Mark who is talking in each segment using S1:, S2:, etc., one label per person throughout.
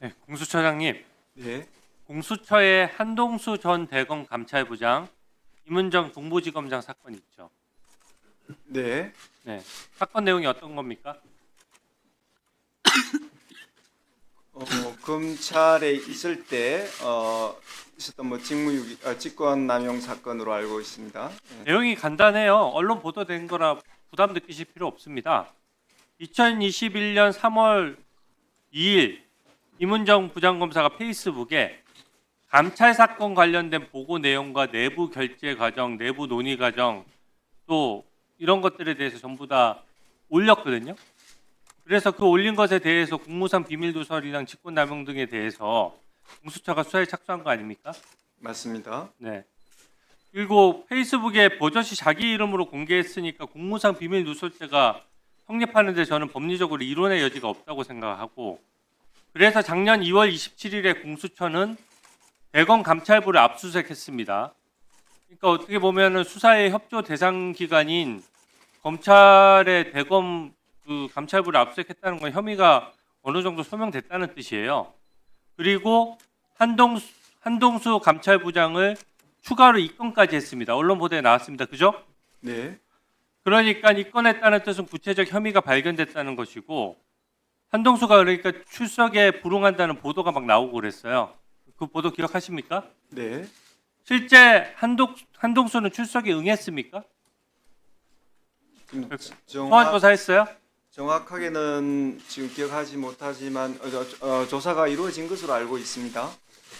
S1: 네, 공수처장님,
S2: 네,
S1: 공수처의 한동수 전 대검 감찰부장, 임은정 동부지검장 사건 있죠.
S2: 네,
S1: 네, 사건 내용이 어떤 겁니까?
S2: 어, 검찰에 있을 때 어, 있었던 뭐 직무유기, 어, 직권남용 사건으로 알고 있습니다. 네.
S1: 내용이 간단해요. 언론 보도된 거라 부담 느끼실 필요 없습니다. 2021년 3월 2일 임은정 부장검사가 페이스북에 감찰 사건 관련된 보고 내용과 내부 결제 과정, 내부 논의 과정 또 이런 것들에 대해서 전부 다 올렸거든요. 그래서 그 올린 것에 대해서 국무상 비밀 누설이랑 직권남용 등에 대해서 공수처가 수사에 착수한 거 아닙니까?
S2: 맞습니다.
S1: 네. 그리고 페이스북에 버젓이 자기 이름으로 공개했으니까 공무상 비밀 누설죄가 성립하는데 저는 법리적으로 이론의 여지가 없다고 생각하고 그래서 작년 2월 27일에 공수처는 대검 감찰부를 압수수색했습니다. 그러니까 어떻게 보면은 수사의 협조 대상 기관인 검찰의 대검 그 감찰부를 압수수색했다는 건 혐의가 어느 정도 소명됐다는 뜻이에요. 그리고 한동수, 한동수 감찰부장을 추가로 입건까지 했습니다. 언론 보도에 나왔습니다. 그죠?
S2: 네,
S1: 그러니까 입건했다는 뜻은 구체적 혐의가 발견됐다는 것이고 한동수가 그러니까 출석에 불응한다는 보도가 막 나오고 그랬어요. 그 보도 기억하십니까?
S2: 네,
S1: 실제 한동, 한동수는 출석에 응했습니까?
S2: 좀
S1: 소환
S2: 정확,
S1: 조사했어요?
S2: 정확하게는 지금 기억하지 못하지만 어, 저- 어, 조사가 이루어진 것으로 알고 있습니다.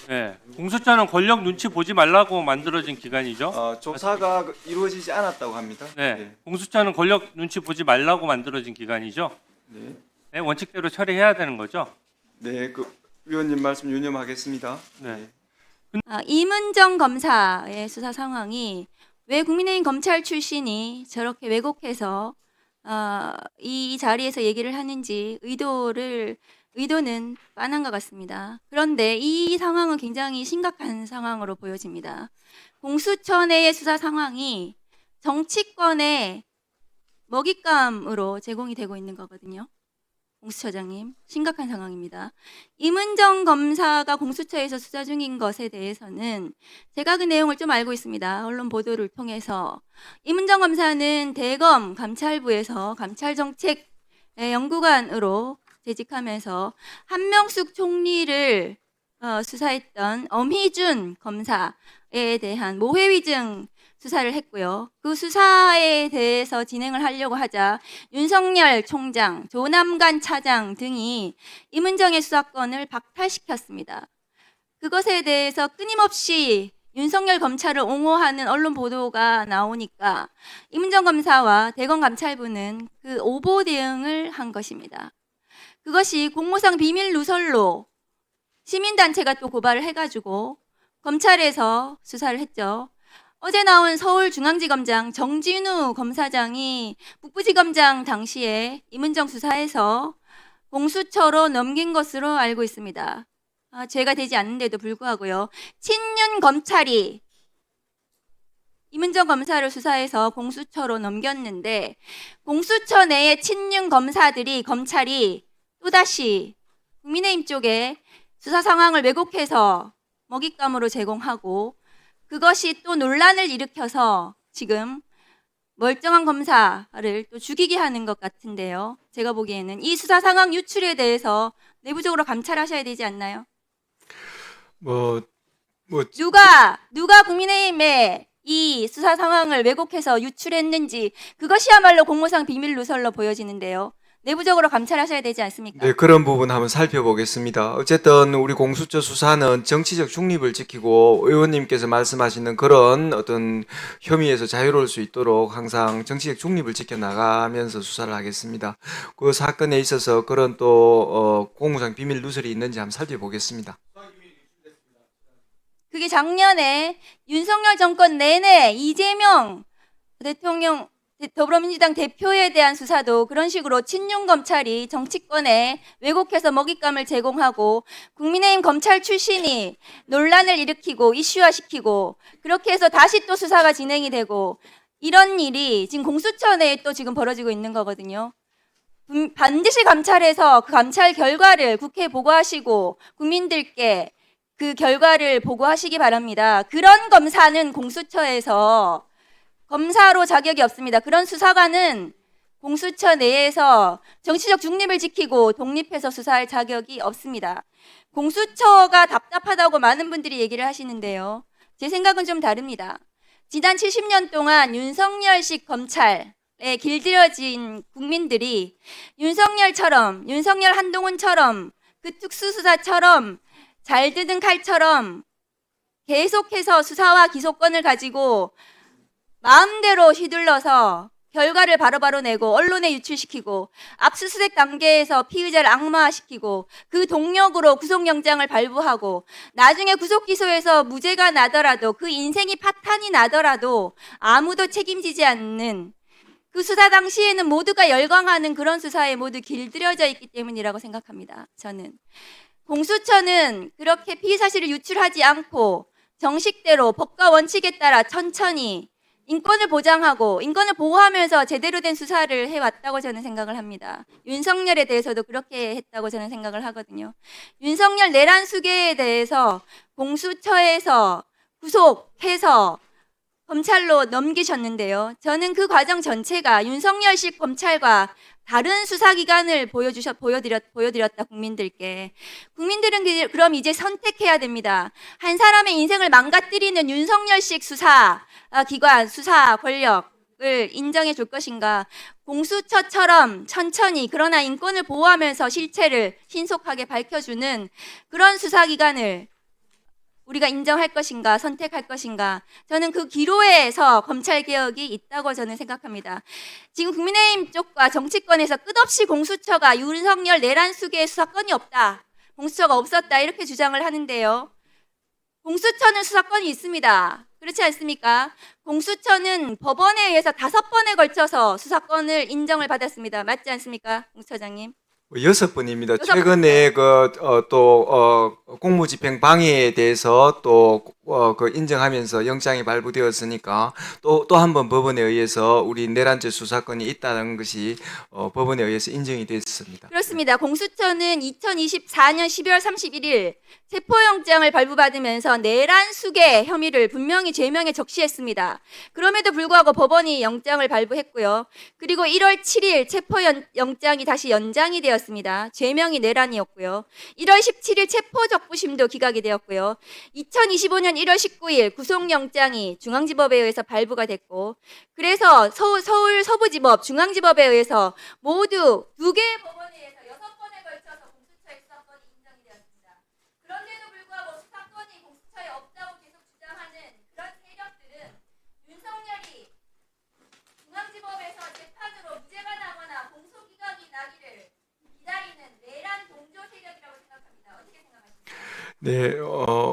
S1: 네. 공수처는 권력 눈치 보지 말라고 만들어진 기관이죠.
S2: 어, 조사가 그- 이루어지지 않았다고 합니다.
S1: 네. 공수처는 권력 눈치 보지 말라고 만들어진 기관이죠.
S2: 네,
S1: 네, 원칙대로 처리해야 되는 거죠.
S2: 네, 그 위원님 말씀 유념하겠습니다.
S1: 네.
S3: 아, 임은정 검사의 수사 상황이 왜 국민의힘 검찰 출신이 저렇게 왜곡해서 아, 이 자리에서 얘기를 하는지 의도를 의도는 빤한 것 같습니다. 그런데 이 상황은 굉장히 심각한 상황으로 보여집니다. 공수처 내의 수사 상황이 정치권의 먹잇감으로 제공이 되고 있는 거거든요. 공수처장님, 심각한 상황입니다. 임은정 검사가 공수처에서 수사 중인 것에 대해서는 제가 그 내용을 좀 알고 있습니다. 언론 보도를 통해서 임은정 검사는 대검 감찰부에서 감찰 정책 연구관으로 재직하면서 한명숙 총리를 어, 수사했던 엄희준 검사에 대한 모해 위증 수사를 했고요. 그 수사에 대해서 진행을 하려고 하자 윤석열 총장, 조남관 차장 등이 임은정의 수사권을 박탈시켰습니다. 그것에 대해서 끊임없이 윤석열 검찰을 옹호하는 언론 보도가 나오니까 임은정 검사와 대검 감찰부는 그 오보 대응을 한 것입니다. 그것이 공무상 비밀 누설로 시민단체가 또 고발을 해가지고 검찰에서 수사를 했죠. 어제 나온 서울중앙지검장 정진우 검사장이 북부지검장 당시에 임은정 수사에서 공수처로 넘긴 것으로 알고 있습니다. 아, 죄가 되지 않는데도 불구하고요. 친윤 검찰이 임은정 검사를 수사해서 공수처로 넘겼는데 공수처 내의 친윤 검사들이 검찰이 또다시 국민의힘 쪽에 수사 상황을 왜곡해서 먹잇감으로 제공하고 그것이 또 논란을 일으켜서 지금 멀쩡한 검사를 또 죽이게 하는 것 같은데요. 제가 보기에는 이 수사 상황 유출에 대해서 내부적으로 감찰하셔야 되지 않나요?
S4: 뭐, 뭐,
S3: 누가 누가 국민의힘에 이 수사 상황을 왜곡해서 유출했는지 그것이야말로 공무상 비밀 누설로 보여지는데요. 내부적으로 감찰하셔야 되지 않습니까?
S4: 네, 그런 부분 한번 살펴보겠습니다. 어쨌든 우리 공수처 수사는 정치적 중립을 지키고 의원님께서 말씀하시는 그런 어떤 혐의에서 자유로울 수 있도록 항상 정치적 중립을 지켜나가면서 수사를 하겠습니다. 그 사건에 있어서 그런 또, 어, 공무상 비밀 누설이 있는지 한번 살펴보겠습니다.
S3: 그게 작년에 윤석열 정권 내내 이재명 대통령 더불어민주당 대표에 대한 수사도 그런 식으로 친윤 검찰이 정치권에 왜곡해서 먹잇감을 제공하고 국민의힘 검찰 출신이 논란을 일으키고 이슈화시키고 그렇게 해서 다시 또 수사가 진행이 되고 이런 일이 지금 공수처 내에 또 지금 벌어지고 있는 거거든요. 분- 반드시 감찰해서 그 감찰 결과를 국회에 보고하시고 국민들께 그 결과를 보고하시기 바랍니다. 그런 검사는 공수처에서 검사로 자격이 없습니다. 그런 수사관은 공수처 내에서 정치적 중립을 지키고 독립해서 수사할 자격이 없습니다. 공수처가 답답하다고 많은 분들이 얘기를 하시는데요. 제 생각은 좀 다릅니다. 지난 70년 동안 윤석열식 검찰에 길들여진 국민들이 윤석열처럼, 윤석열 한동훈처럼, 그 특수수사처럼 잘 드는 칼처럼 계속해서 수사와 기소권을 가지고 마음대로 휘둘러서 결과를 바로바로 내고 언론에 유출시키고 압수수색 단계에서 피의자를 악마화시키고 그 동력으로 구속영장을 발부하고 나중에 구속 기소에서 무죄가 나더라도 그 인생이 파탄이 나더라도 아무도 책임지지 않는 그 수사 당시에는 모두가 열광하는 그런 수사에 모두 길들여져 있기 때문이라고 생각합니다. 저는 공수처는 그렇게 피의 사실을 유출하지 않고 정식대로 법과 원칙에 따라 천천히 인권을 보장하고 인권을 보호하면서 제대로 된 수사를 해왔다고 저는 생각을 합니다. 윤석열에 대해서도 그렇게 했다고 저는 생각을 하거든요. 윤석열 내란 수계에 대해서 공수처에서 구속해서 검찰로 넘기셨는데요. 저는 그 과정 전체가 윤석열식 검찰과 다른 수사기관을 보여주셨, 보여드렸, 보여드렸다, 국민들께. 국민들은 그, 그럼 이제 선택해야 됩니다. 한 사람의 인생을 망가뜨리는 윤석열식 수사 아, 기관, 수사 권력을 인정해 줄 것인가. 공수처처럼 천천히, 그러나 인권을 보호하면서 실체를 신속하게 밝혀주는 그런 수사기관을 우리가 인정할 것인가, 선택할 것인가. 저는 그 기로에서 검찰 개혁이 있다고 저는 생각합니다. 지금 국민의힘 쪽과 정치권에서 끝없이 공수처가 윤석열 내란 수계 수사권이 없다. 공수처가 없었다. 이렇게 주장을 하는데요. 공수처는 수사권이 있습니다. 그렇지 않습니까? 공수처는 법원에 의해서 다섯 번에 걸쳐서 수사권을 인정을 받았습니다. 맞지 않습니까? 공처장님.
S4: 뭐 여섯 번입니다.
S3: 여섯
S4: 최근에 그또 어, 공무집행 방해에 대해서 또 어, 그 인정하면서 영장이 발부되었으니까 또 또 한 번 법원에 의해서 우리 내란죄 수사권이 있다는 것이 어, 법원에 의해서 인정이 됐습니다.
S3: 그렇습니다. 공수처는 2024년 12월 31일 체포영장을 발부받으면서 내란 수계 혐의를 분명히 죄명에 적시했습니다. 그럼에도 불구하고 법원이 영장을 발부했고요. 그리고 1월 7일 체포영장이 다시 연장이 되었습니다. 죄명이 내란이었고요. 1월 17일 체포적부심도 기각이 되었고요. 2025년 1월 19일 구속영장이 중앙지법에 의해서 발부가 됐고, 그래서 서울, 서울 서부지법, 중앙지법에 의해서 모두 두 개의 법원에 의해서 여섯 번에 걸쳐서 공수처의 수사권이 인정이 되었습니다. 그런데도 불구하고 수사권이 공수처에 없다고 계속 주장하는 그런 세력들은 윤석열이 중앙지법에서 재판으로 무죄가 나거나 공소기각이 나기를 기다리는 내란 동조 세력이라고 생각합니다. 어떻게 생각하십니까?
S4: 네, 어,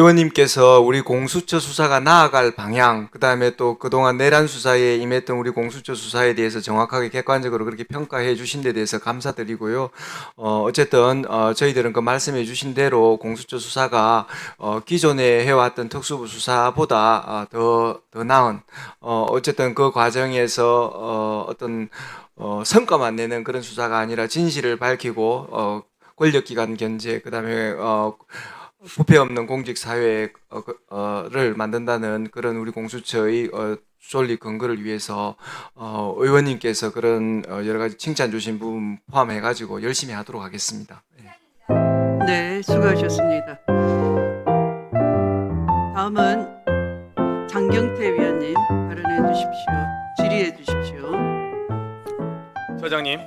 S4: 의원님께서 우리 공수처 수사가 나아갈 방향, 그 다음에 또 그동안 내란 수사에 임했던 우리 공수처 수사에 대해서 정확하게 객관적으로 그렇게 평가해 주신 데 대해서 감사드리고요. 어, 어쨌든, 어, 저희들은 그 말씀해 주신 대로 공수처 수사가, 어, 기존에 해왔던 특수부 수사보다, 어, 더, 더 나은, 어, 어쨌든 그 과정에서, 어, 어떤, 어, 성과만 내는 그런 수사가 아니라 진실을 밝히고, 어, 권력기관 견제, 그 다음에, 어, 부패 없는 공직 사회를 만든다는 그런 우리 공수처의 어, 존리 근거를 위해서 어, 의원님께서 그런 어, 여러 가지 칭찬 주신 부분 포함해 가지고 열심히 하도록 하겠습니다. 예.
S5: 네, 수고하셨습니다. 다음은 장경태 위원님 발언해 주십시오. 질의해 주십시오.
S6: 처장님,